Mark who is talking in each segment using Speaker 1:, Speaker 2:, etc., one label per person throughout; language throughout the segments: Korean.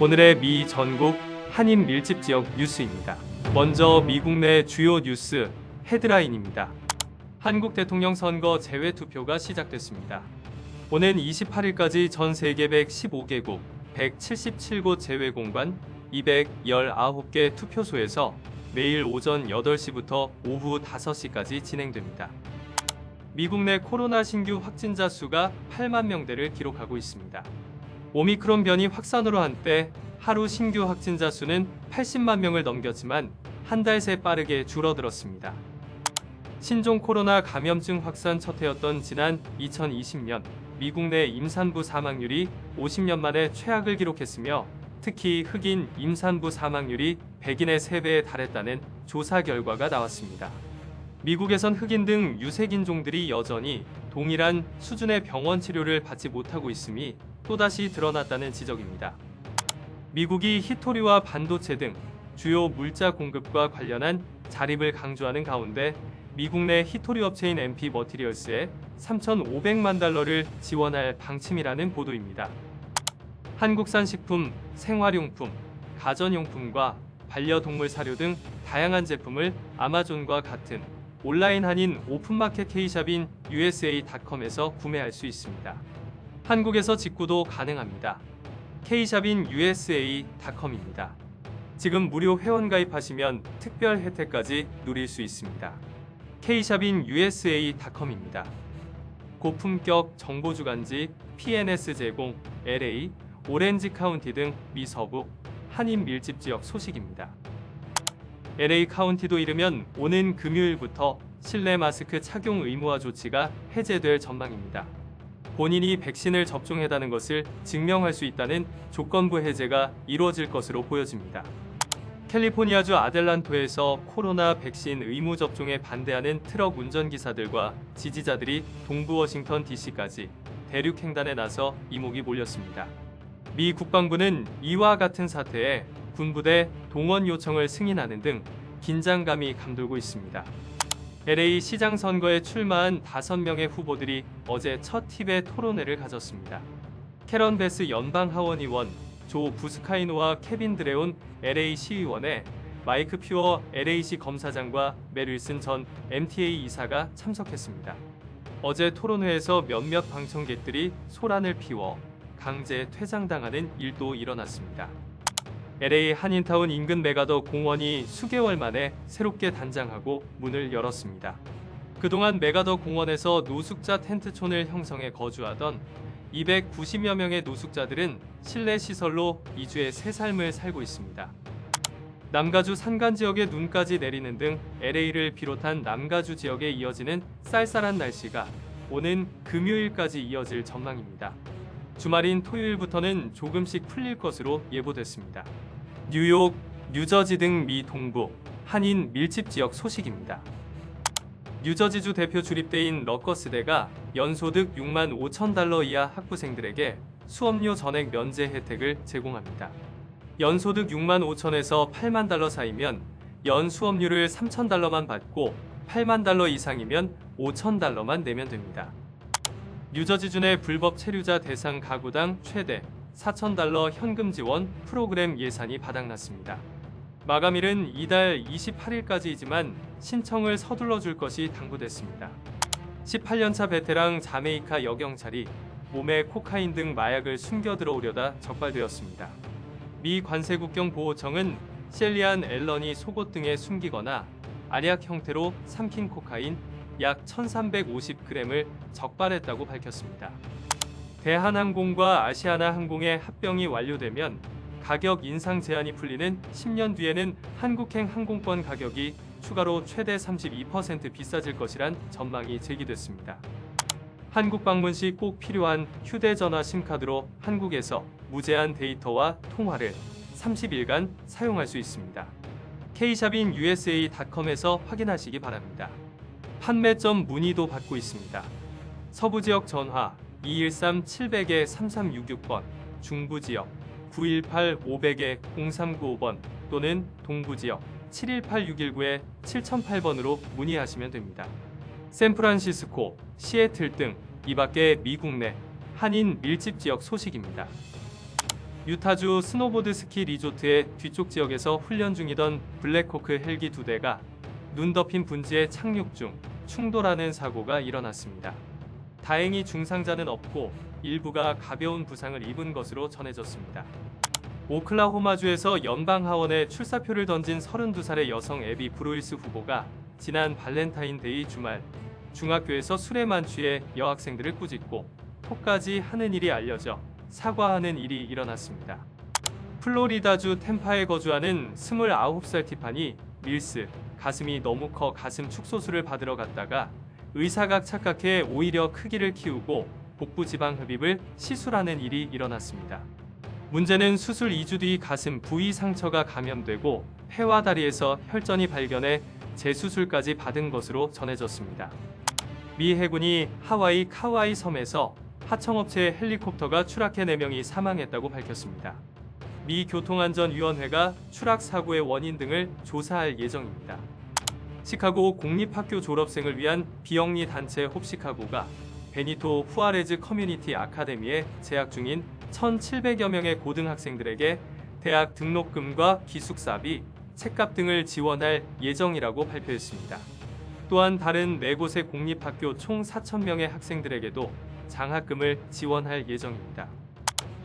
Speaker 1: 오늘의 미 전국 한인 밀집 지역 뉴스입니다. 먼저 미국 내 주요 뉴스 헤드라인입니다. 한국 대통령 선거 재외 투표가 시작됐습니다. 오는 28일까지 전 세계 115개국 177곳 재외 공관 219개 투표소에서 매일 오전 8시부터 오후 5시까지 진행됩니다. 미국 내 코로나 신규 확진자 수가 8만 명대를 기록하고 있습니다. 오미크론 변이 확산으로 한때 하루 신규 확진자 수는 80만 명을 넘겼지만 한 달 새 빠르게 줄어들었습니다. 신종 코로나 감염증 확산 첫 해였던 지난 2020년 미국 내 임산부 사망률이 50년 만에 최악을 기록했으며 특히 흑인 임산부 사망률이 백인의 3배에 달했다는 조사 결과가 나왔습니다. 미국에선 흑인 등 유색인종들이 여전히 동일한 수준의 병원 치료를 받지 못하고 있음이 또다시 드러났다는 지적입니다. 미국이 히토리와 반도체 등 주요 물자 공급과 관련한 자립을 강조하는 가운데 미국 내 히토리 업체인 MP 머티리얼스에 3,500만 달러를 지원할 방침이라는 보도입니다. 한국산 식품, 생활용품, 가전용품과 반려동물 사료 등 다양한 제품을 아마존과 같은 온라인 한인 오픈마켓 K샵인 USA.com에서 구매할 수 있습니다. 한국에서 직구도 가능합니다. K샵인 USA.com입니다. 지금 무료 회원 가입하시면 특별 혜택까지 누릴 수 있습니다. K샵인 USA.com입니다. 고품격 정보 주간지 PNS 제공 LA, 오렌지 카운티 등 미서부 한인 밀집 지역 소식입니다. LA 카운티도 이르면 오는 금요일부터 실내 마스크 착용 의무화 조치가 해제될 전망입니다. 본인이 백신을 접종했다는 것을 증명할 수 있다는 조건부 해제가 이루어질 것으로 보여집니다. 캘리포니아주 아델란토에서 코로나 백신 의무 접종에 반대하는 트럭 운전기사들과 지지자들이 동부 워싱턴 DC까지 대륙 횡단에 나서 이목이 몰렸습니다. 미 국방부는 이와 같은 사태에 군부대 동원 요청을 승인하는 등 긴장감이 감돌고 있습니다. LA 시장 선거에 출마한 5명의 후보들이 어제 첫 팁의 토론회를 가졌습니다. 캐런 베스 연방 하원 의원, 조 부스카이노와 케빈 드레온 LA 시의원에 마이크 퓨어 LA시 검사장과 메릴슨 전 MTA 이사가 참석했습니다. 어제 토론회에서 몇몇 방청객들이 소란을 피워 강제 퇴장당하는 일도 일어났습니다. LA 한인타운 인근 메가더 공원이 수개월 만에 새롭게 단장하고 문을 열었습니다. 그동안 메가더 공원에서 노숙자 텐트촌을 형성해 거주하던 290여 명의 노숙자들은 실내 시설로 이주의 새 삶을 살고 있습니다. 남가주 산간 지역에 눈까지 내리는 등 LA를 비롯한 남가주 지역에 이어지는 쌀쌀한 날씨가 오는 금요일까지 이어질 전망입니다. 주말인 토요일부터는 조금씩 풀릴 것으로 예보됐습니다. 뉴욕, 뉴저지 등 미 동부 한인 밀집 지역 소식입니다. 뉴저지주 대표 주립대인 러커스대가 연소득 6만 5천 달러 이하 학부생들에게 수업료 전액 면제 혜택을 제공합니다. 연소득 6만 5천에서 8만 달러 사이면 연 수업료를 3천 달러만 받고 8만 달러 이상이면 5천 달러만 내면 됩니다. 뉴저지주 내 불법 체류자 대상 가구당 최대 4천 달러 현금 지원 프로그램 예산이 바닥났습니다. 마감일은 이달 28일까지이지만 신청을 서둘러 줄 것이 당부됐습니다. 18년차 베테랑 자메이카 여경찰이 몸에 코카인 등 마약을 숨겨 들어오려다 적발되었습니다. 미 관세국경 보호청은 셀리안 앨런이 속옷 등에 숨기거나 알약 형태로 삼킨 코카인 약 1,350g을 적발했다고 밝혔습니다. 대한항공과 아시아나항공의 합병이 완료되면 가격 인상 제한이 풀리는 10년 뒤에는 한국행 항공권 가격이 추가로 최대 32% 비싸질 것이란 전망이 제기됐습니다. 한국 방문 시 꼭 필요한 휴대전화 심카드로 한국에서 무제한 데이터와 통화를 30일간 사용할 수 있습니다. K샵인 USA.com에서 확인하시기 바랍니다. 판매점 문의도 받고 있습니다. 서부 지역 전화 213-700에 3366번, 중부 지역 918-500에 0395번 또는 동부 지역 718-619에 7008번으로 문의하시면 됩니다. 샌프란시스코, 시애틀 등 이 밖에 미국 내 한인 밀집 지역 소식입니다. 유타주 스노보드 스키 리조트의 뒤쪽 지역에서 훈련 중이던 블랙호크 헬기 두 대가 눈 덮인 분지에 착륙 중 충돌하는 사고가 일어났습니다. 다행히 중상자는 없고 일부가 가벼운 부상을 입은 것으로 전해졌습니다. 오클라호마주에서 연방 하원에 출사표를 던진 32살의 여성 에비 브로이스 후보가 지난 발렌타인데이 주말 중학교에서 술에 만취해 여학생들을 꾸짖고 토까지 하는 일이 알려져 사과하는 일이 일어났습니다. 플로리다주 템파에 거주하는 29살 티파니 밀스 가슴이 너무 커 가슴 축소술을 받으러 갔다가 의사가 착각해 오히려 크기를 키우고 복부 지방 흡입을 시술하는 일이 일어났습니다. 문제는 수술 2주 뒤 가슴 부위 상처가 감염되고 폐와 다리에서 혈전이 발견해 재수술까지 받은 것으로 전해졌습니다. 미 해군이 하와이 카와이 섬에서 하청업체 헬리콥터가 추락해 4명이 사망했다고 밝혔습니다. 미 교통안전위원회가 추락 사고의 원인 등을 조사할 예정입니다. 시카고 공립학교 졸업생을 위한 비영리 단체 홉시카고가 베니토 후아레즈 커뮤니티 아카데미에 재학 중인 1,700여 명의 고등학생들에게 대학 등록금과 기숙사비, 책값 등을 지원할 예정이라고 발표했습니다. 또한 다른 네 곳의 공립학교 총 4,000명의 학생들에게도 장학금을 지원할 예정입니다.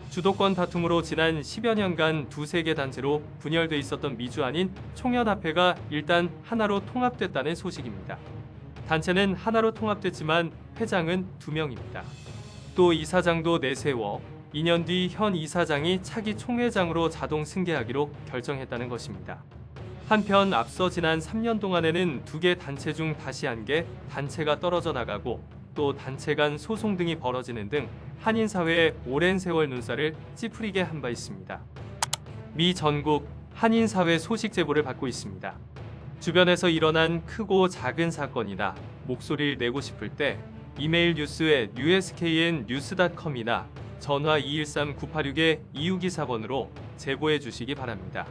Speaker 1: 주도권 다툼으로 지난 10여 년간 두세 개 단체로 분열돼 있었던 미주안인 총연합회가 일단 하나로 통합됐다는 소식입니다. 단체는 하나로 통합됐지만 회장은 두 명입니다. 또 이사장도 내세워 2년 뒤 현 이사장이 차기 총회장으로 자동 승계하기로 결정했다는 것입니다. 한편 앞서 지난 3년 동안에는 두 개 단체 중 다시 한 개 단체가 떨어져 나가고 또 단체 간 소송 등이 벌어지는 등 한인 사회의 오랜 세월 눈살을 찌푸리게 한 바 있습니다. 미 전국 한인 사회 소식 제보를 받고 있습니다. 주변에서 일어난 크고 작은 사건이나 목소리를 내고 싶을 때 이메일 뉴스에 uskn 뉴스닷컴이나 전화 213-986-2624번으로 제보해 주시기 바랍니다.